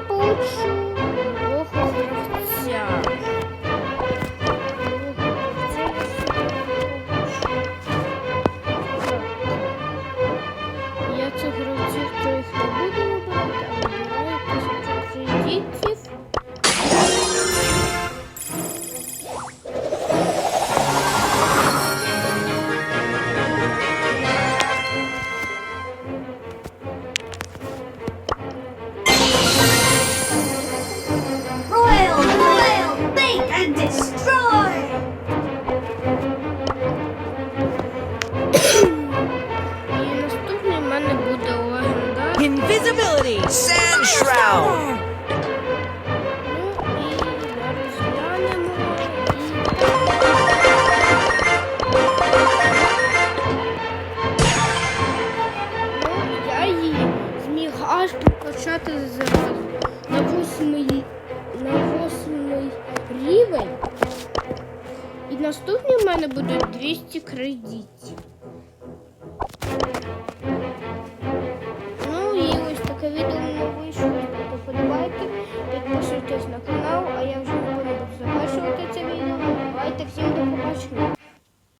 Cappuccino. his ability. Sand Shroud. Я її зміг аж покачати зразу на восьмий, на восьмий рівень. І наступні в мене будуть 200 кредитів. всім до побачення.